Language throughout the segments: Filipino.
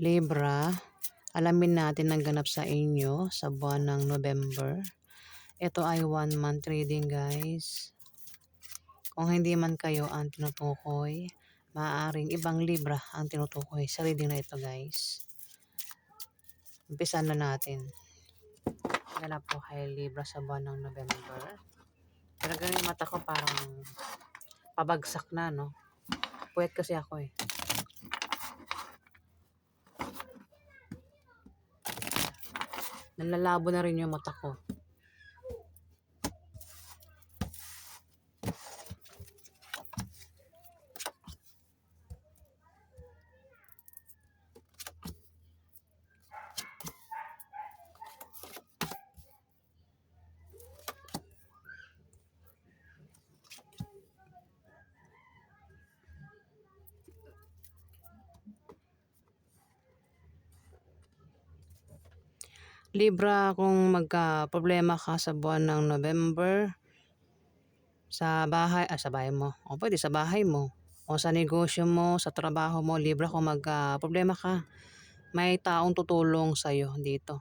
Libra, alamin natin ang ganap sa inyo sa buwan ng November. Ito ay one month reading guys. Kung hindi man kayo ang tinutukoy, maaaring ibang Libra ang tinutukoy sa reading na ito guys. Umpisa na natin. Ganap po kay Libra sa buwan ng November. Talagang yung mata ko parang pabagsak na no. Puwet kasi ako eh. Nalalabo na rin yung mata ko. Libra kung magka-problema ka sa buwan ng November, sa bahay, ah, sa bahay mo. O pwede sa bahay mo. O sa negosyo mo, sa trabaho mo, Libra kung magka-problema ka, may taong tutulong sa'yo dito.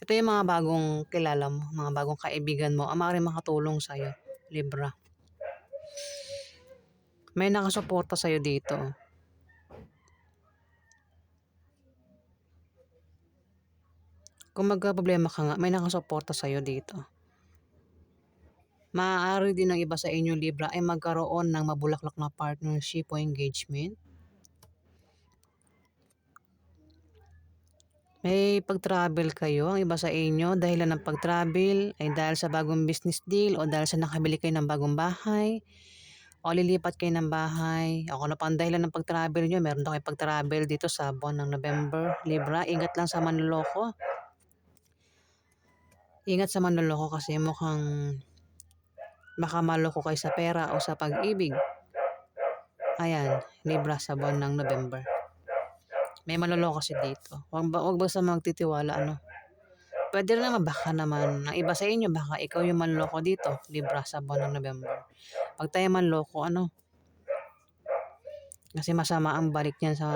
Ito yung mga bagong kilala mo, mga bagong kaibigan mo, ang maaaring makatulong sa'yo, Libra. May nakasuporta sa'yo dito. Kung magka-problema ka nga, may nakasuporta sa'yo dito. Maaari din ng iba sa inyo, Libra, ay magkaroon ng mabulaklak na partnership o engagement. May pag-travel kayo, ang iba sa inyo, dahilan ng pag-travel ay dahil sa bagong business deal o dahil sa nakabili kayo ng bagong bahay o lilipat kayo ng bahay. O kung ano pa dahilan ng pag-travel nyo, meron daw kayo pag-travel dito sa buwan ng November. Libra, ingat lang sa manloloko. Ingat sa manloloko kasi mukhang baka maloko kayo sa pera o sa pag-ibig. Ayan, Libra sa buwan ng November. May maloloko kasi dito. Huwag ba, huwag basta magtitiwala, ano. Pwede rin naman, baka naman, ang iba sa inyo, baka ikaw yung manloko dito, Libra sa buwan ng November. Pag tayo manloko, ano, kasi masama ang balik niyan sa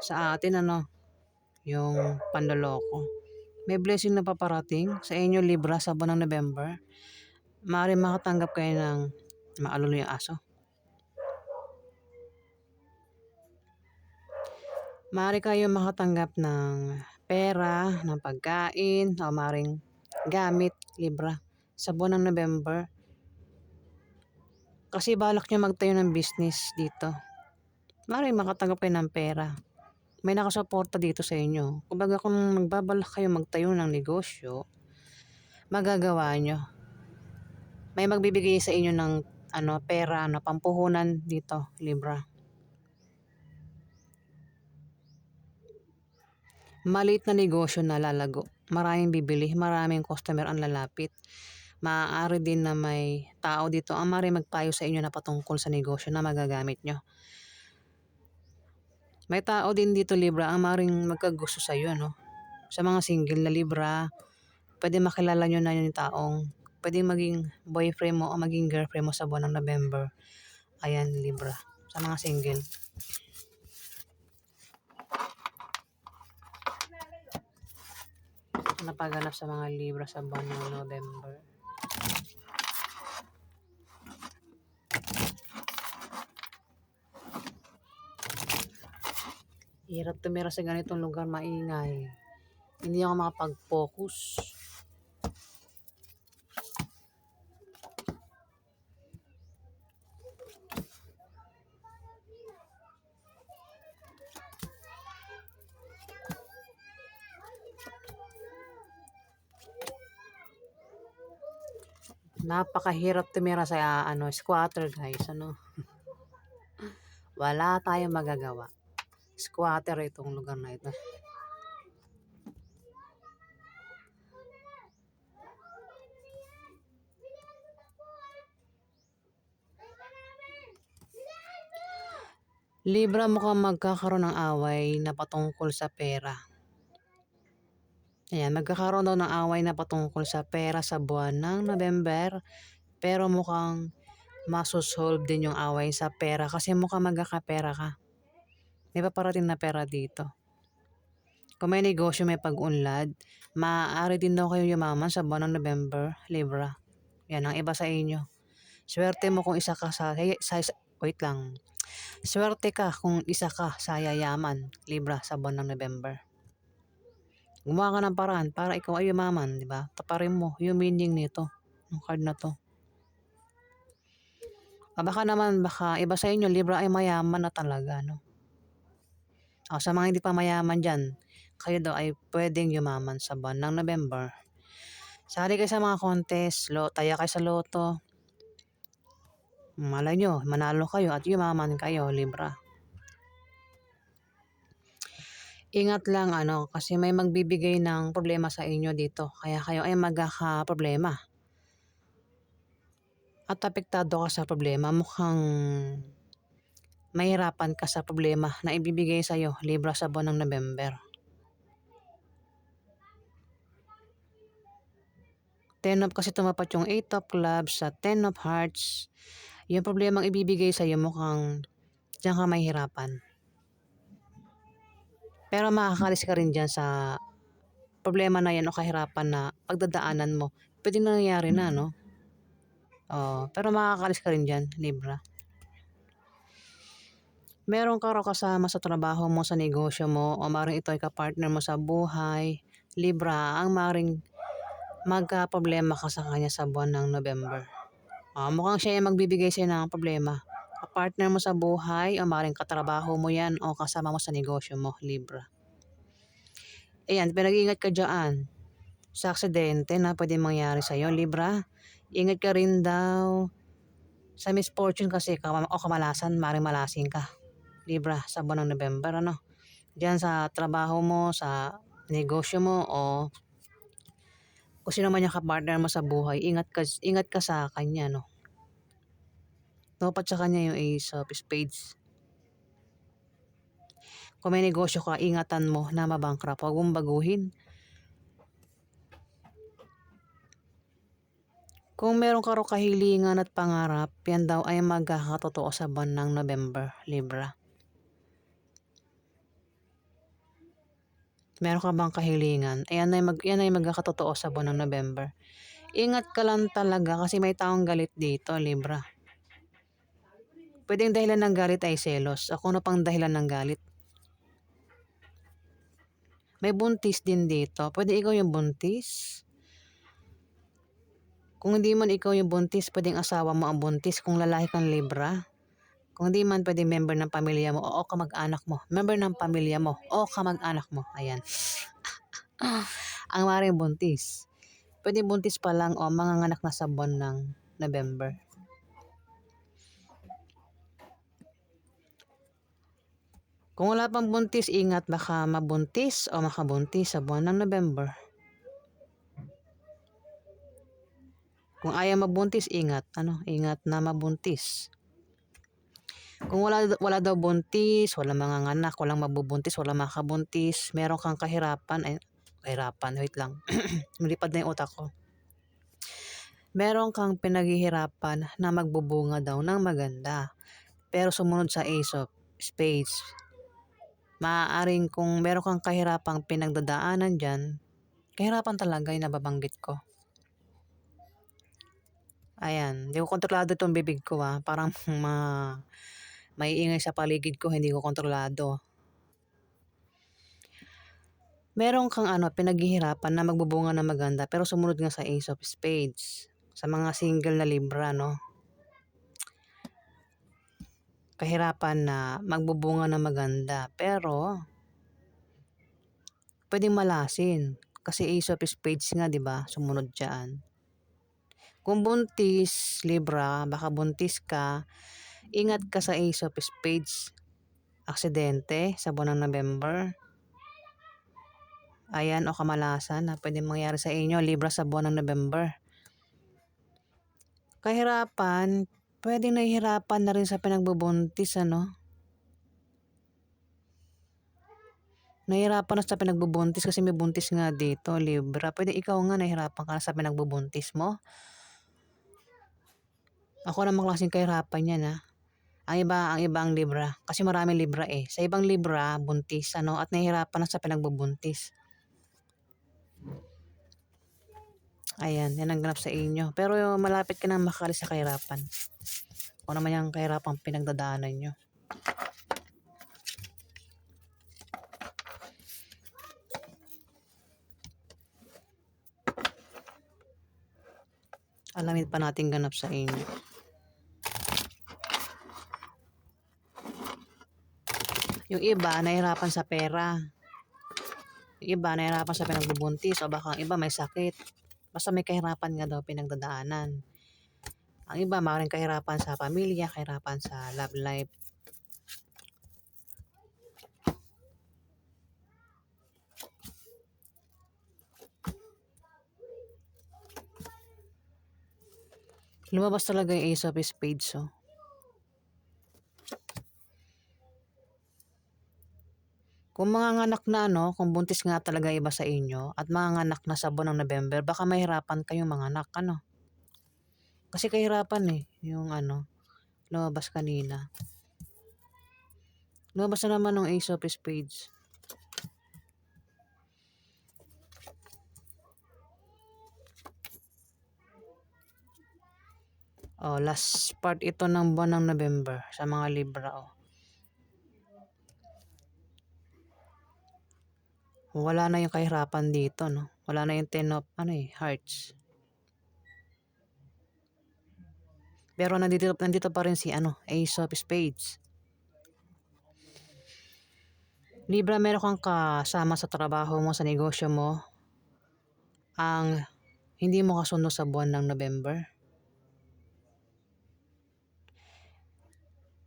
sa atin, ano, yung panloloko. May blessing na paparating sa inyo, Libra, sa buwan ng November. Maaari makatanggap kayo ng maalolo yung aso. Maaari kayo makatanggap ng pera, ng pagkain, o maaaring gamit, Libra, sa buwan ng November. Kasi balak nyo magtayo ng business dito. Maaari makatanggap kayo ng pera. May nakasuporta dito sa inyo. Kumbaga kung magbabalak kayo magtayo ng negosyo, magagawa nyo. May magbibigay sa inyo ng ano, pera, ano, pampuhunan dito, Libra. Maliit na negosyo na lalago. Maraming bibili, maraming customer ang lalapit. Maaari din na may tao dito ang maaaring magpayo sa inyo na patungkol sa negosyo na magagamit nyo. May tao din dito, Libra, ang maaaring magkagusto sa iyo, no? Sa mga single na Libra, pwede makilala nyo na yung taong pwede maging boyfriend mo o maging girlfriend mo sa buwan ng November. Ayan, Libra. Sa mga single. Napaganap sa mga Libra sa buwan ng November. Hirap tumira sa ganitong lugar maingay. Hindi ako makapag-focus. Napakahirap tumira sa ano, squatter guys, ano. Wala tayong magagawa. Squatter itong lugar na ito. Libra mukhang magkakaroon ng away na patungkol sa pera. Ayan, magkakaroon daw ng away na patungkol sa pera sa buwan ng November. Pero mukhang masosolve din yung away sa pera kasi mukhang magkakapera ka. May paparating na pera dito. Kung may negosyo may pag-unlad, maaari din daw kayo yumaman sa buwan ng November, Libra. Yan ang iba sa inyo. Swerte mo kung isa ka sa, sa wait lang. Swerte ka kung isa ka sa yayaman, Libra, sa buwan ng November. Gumawa ka ng paraan para ikaw ay yumaman, di ba? Taparin mo yung meaning nito, ng card na to. Ah, baka naman, baka iba sa inyo, Libra ay mayaman na talaga, no? O, sa mga hindi pa mayaman dyan, kayo daw ay pwedeng yumaman sa buwan ng November. Sali kayo sa mga contest, lo, taya kayo sa loto. Malay nyo, manalo kayo at yumaman kayo, Libra. Ingat lang ano, kasi may magbibigay ng problema sa inyo dito. Kaya kayo ay magkaka-problema. At apektado ka sa problema, mukhang mahirapan ka sa problema na ibibigay sa iyo, Libra sa buwan ng November. Ten of kasi tumapat yung 8 of clubs sa 10 of hearts. Yung problemang ibibigay sa iyo mukhang diyan ka mahirapan. Pero makakalis ka rin dyan sa problema na yan o kahirapan na pagdadaanan mo. Pwede na nangyari na, no? Oh, pero makakalis ka rin dyan, Libra. Meron ka raw kasama sa trabaho mo, sa negosyo mo, o maring ito ay kapartner mo sa buhay. Libra, ang maring magka-problema ka sa kanya sa buwan ng November. Oh, mukhang siya yung magbibigay sa'yo ng problema partner mo sa buhay o maring katrabaho mo yan o kasama mo sa negosyo mo, Libra. Ayan, pinag-iingat ka dyan sa aksidente na pwede mangyari sa'yo, Libra. Ingat ka rin daw sa misfortune kasi o kamalasan, maring malasing ka. Libra, sa buwan ng November, ano? Diyan sa trabaho mo, sa negosyo mo, o kung sino man yung kapartner mo sa buhay, ingat ka, ingat ka sa kanya, no? Dapat sa kanya yung Ace of Spades. Kung may negosyo ka, ingatan mo na mabankrupt. Huwag mong baguhin. Kung meron ka raw kahilingan at pangarap, yan daw ay magkakatotoo sa buwan ng November, Libra. Meron ka bang kahilingan? Ayan ay, mag, yan ay magkakatotoo sa buwan ng November. Ingat ka lang talaga kasi may taong galit dito, Libra. Pwedeng dahilan ng galit ay selos. Ako na pang dahilan ng galit. May buntis din dito. Pwede ikaw yung buntis. Kung hindi man ikaw yung buntis, pwedeng asawa mo ang buntis. Kung lalaki kang Libra. Kung hindi man pwedeng member ng pamilya mo o kamag-anak mo. Member ng pamilya mo o kamag-anak mo. Ayan. ang maring buntis. Pwede buntis pa lang o mga anak na sa buwan ng November. Kung wala pang buntis, ingat baka mabuntis o makabuntis sa buwan ng November. Kung ayaw mabuntis, ingat. Ano? Ingat na mabuntis. Kung wala, wala daw buntis, wala mga anak, walang mabubuntis, wala makabuntis, meron kang kahirapan, ay, kahirapan, wait lang. Malipad na yung utak ko. Meron kang pinaghihirapan na magbubunga daw ng maganda. Pero sumunod sa Ace of Spades, maaaring kung meron kang kahirapang pinagdadaanan dyan, kahirapan talaga yung nababanggit ko. Ayan, hindi ko kontrolado itong bibig ko ah. Parang ma maiingay sa paligid ko, hindi ko kontrolado. Meron kang ano, pinaghihirapan na magbubunga na maganda pero sumunod nga sa Ace of Spades. Sa mga single na Libra, no? kahirapan na magbubunga na maganda. Pero, pwedeng malasin. Kasi Ace of Spades nga, di ba? Sumunod dyan. Kung buntis, Libra, baka buntis ka, ingat ka sa Ace of Spades. Aksidente sa buwan ng November. Ayan, o kamalasan na pwede mangyari sa inyo, Libra sa buwan ng November. Kahirapan, Pwedeng nahihirapan na rin sa pinagbubuntis, ano? Nahihirapan na sa pinagbubuntis kasi may buntis nga dito, Libra. Pwede ikaw nga nahihirapan ka na sa pinagbubuntis mo. Ako namang klaseng kahirapan yan ha. Ang iba, ang iba ang libra. Kasi maraming libra eh. Sa ibang libra, buntis ano, at nahihirapan na sa pinagbubuntis. Ayan, yan ang ganap sa inyo. Pero malapit ka na makalis sa kahirapan. Kung naman yung kahirapan pinagdadaanan nyo. Alamin pa natin ganap sa inyo. Yung iba, nahihirapan sa pera. Yung iba, nahihirapan sa pinagbubuntis. O baka ang iba may sakit. Basta may kahirapan nga daw pinagdadaanan. Ang iba, maaaring kahirapan sa pamilya, kahirapan sa love life. Lumabas talaga yung Ace of Spades, oh. Kung mga anak na ano, kung buntis nga talaga iba sa inyo at mga anak na sa buwan ng November, baka mahirapan kayong mga anak, ano. Kasi kahirapan eh, yung ano, lumabas kanina. Lumabas na naman ng Ace of Spades. Oh, last part ito ng buwan ng November sa mga Libra, oh. Wala na yung kahirapan dito, no? Wala na yung ten of, ano eh, hearts. Pero nandito, nandito pa rin si, ano, Ace of Spades. Libra, meron kang kasama sa trabaho mo, sa negosyo mo, ang hindi mo kasundo sa buwan ng November.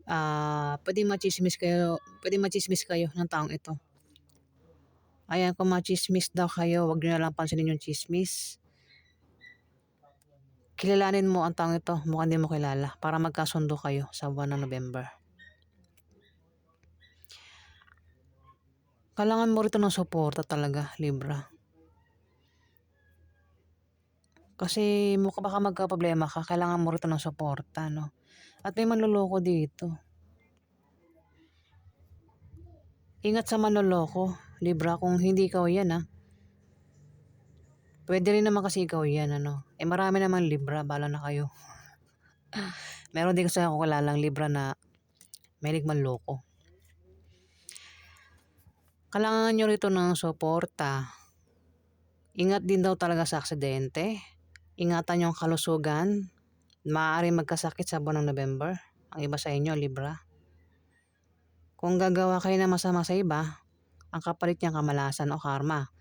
Ah, pwede machismis kayo, pwede machismis kayo ng taong ito. Ayan, kung machismis daw kayo, wag nyo na lang pansinin yung chismis. Kilalanin mo ang taong ito, mukhang hindi mo kilala, para magkasundo kayo sa buwan ng November. Kailangan mo rito ng suporta talaga, Libra. Kasi mukha baka magka-problema ka, kailangan mo rito ng suporta, no? At may manloloko dito. Ingat sa manloloko, Libra, kung hindi ikaw yan, ha. Pwede rin naman kasi ikaw yan, ano. Eh, marami naman Libra, bala na kayo. Meron din kasi ako kalalang Libra na may manloko. Kailangan nyo rito ng suporta. Ingat din daw talaga sa aksidente. Ingatan yung kalusugan. Maaari magkasakit sa buwan ng November. Ang iba sa inyo, Libra. Kung gagawa kayo ng masama sa iba, ang kapalit niya kamalasan o karma.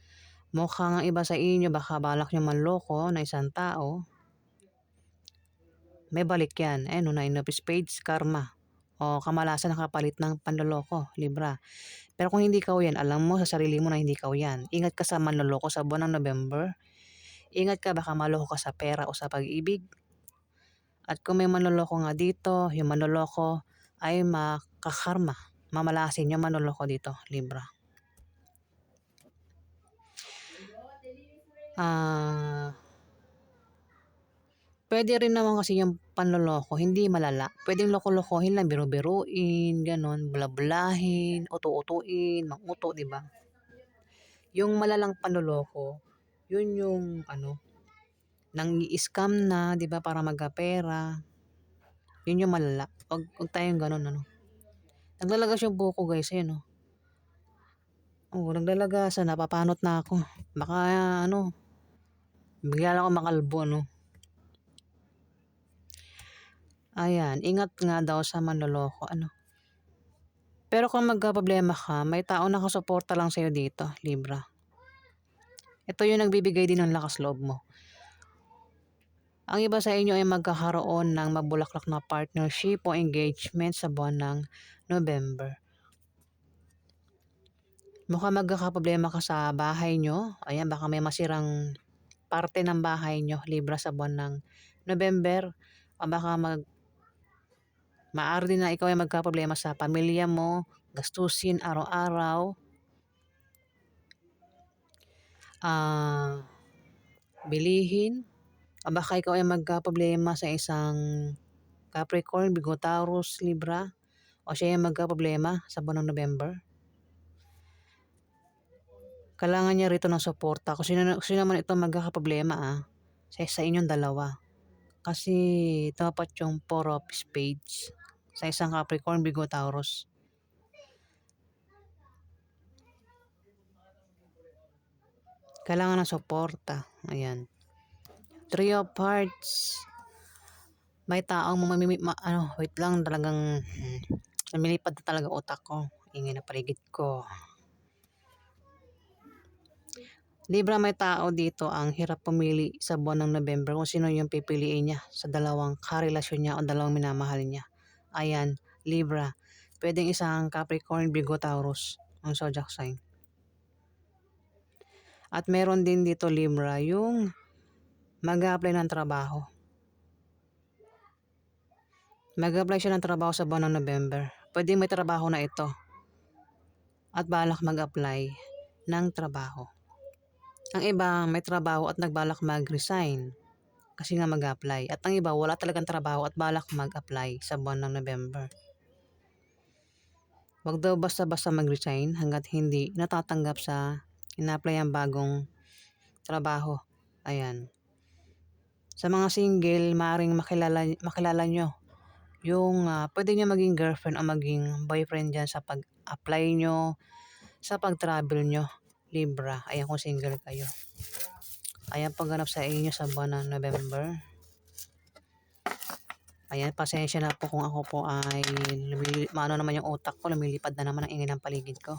Mukhang ang iba sa inyo baka balak nyo manloko na isang tao. May balik yan. Eh, no, nine of spades, karma. O kamalasan na kapalit ng panloloko, Libra. Pero kung hindi ikaw yan, alam mo sa sarili mo na hindi ikaw yan. Ingat ka sa manloloko sa buwan ng November. Ingat ka baka maloko ka sa pera o sa pag-ibig. At kung may manloloko nga dito, yung manloloko ay makakarma. Mamalasin yung manloloko dito, Libra. Ah, pwede rin naman kasi yung panloloko, hindi malala. Pwedeng loko-lokohin lang, biru-biruin, ganon, blablahin, utu-utuin, manguto, di ba? Yung malalang panloloko, yun yung ano, nang i-scam na, di ba, para magkapera. Yun yung malala. Huwag, huwag tayong ganon, ano. Naglalagas yung buko, guys, ayun, oh. Oh, naglalagasan, napapanot na ako. Baka, ano, bigla lang ako makalbo, no. Ayan, ingat nga daw sa manloloko, ano. Pero kung magka-problema ka, may tao nakasuporta lang sa'yo dito, Libra. Ito yung nagbibigay din ng lakas loob mo. Ang iba sa inyo ay magkakaroon ng mabulaklak na partnership o engagement sa buwan ng November. Mukhang magkakaproblema ka sa bahay nyo. Ayan, baka may masirang parte ng bahay nyo, Libra, sa buwan ng November. O baka mag Maaari din na ikaw ay magkaproblema sa pamilya mo, gastusin araw-araw. Ah, bilihin. O baka ikaw ay magkaproblema sa isang Capricorn, Virgo, Taurus, Libra, o siya yung magka-problema sa buwan ng November. Kailangan niya rito ng suporta. Sino, sino naman ito magkakaproblema ah, sa, sa inyong dalawa. Kasi dapat yung four of spades sa isang Capricorn, Virgo, Taurus. Kailangan ng suporta. Ayan. Three of Hearts. May taong mamimi, ma, ano, wait lang, talagang hmm, lumilipad na talaga utak ko. Ingay na paligid ko. Libra may tao dito ang hirap pumili sa buwan ng November kung sino yung pipiliin niya sa dalawang karelasyon niya o dalawang minamahal niya. Ayan, Libra. Pwedeng isang Capricorn, Virgo, Taurus ang zodiac sign. At meron din dito Libra yung mag-apply ng trabaho. Mag-apply siya ng trabaho sa buwan ng November. Pwede may trabaho na ito. At balak mag-apply ng trabaho. Ang iba may trabaho at nagbalak mag-resign kasi nga mag-apply. At ang iba wala talagang trabaho at balak mag-apply sa buwan ng November. Huwag daw basta-basta mag-resign hanggat hindi natatanggap sa ina-apply ang bagong trabaho. Ayan. Sa mga single, maaaring makilala, makilala nyo yung uh, pwede nyo maging girlfriend o maging boyfriend dyan sa pag-apply nyo, sa pag-travel nyo. Libra. Ayan kung single kayo. Ayan pagganap sa inyo sa buwan ng November. Ayan, pasensya na po kung ako po ay maano naman yung utak ko, lumilipad na naman ang ingay ng paligid ko.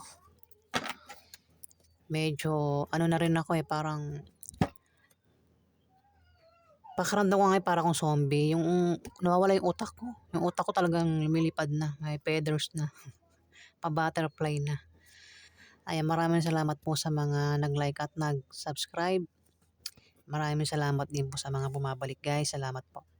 Medyo, ano na rin ako eh, parang Pakaramdam ko nga eh, para akong zombie. Yung nawawala yung utak ko. Yung utak ko talagang lumilipad na. May feathers na. Pa-butterfly na. Ayan, maraming salamat po sa mga nag-like at nag-subscribe. Maraming salamat din po sa mga bumabalik guys. Salamat po.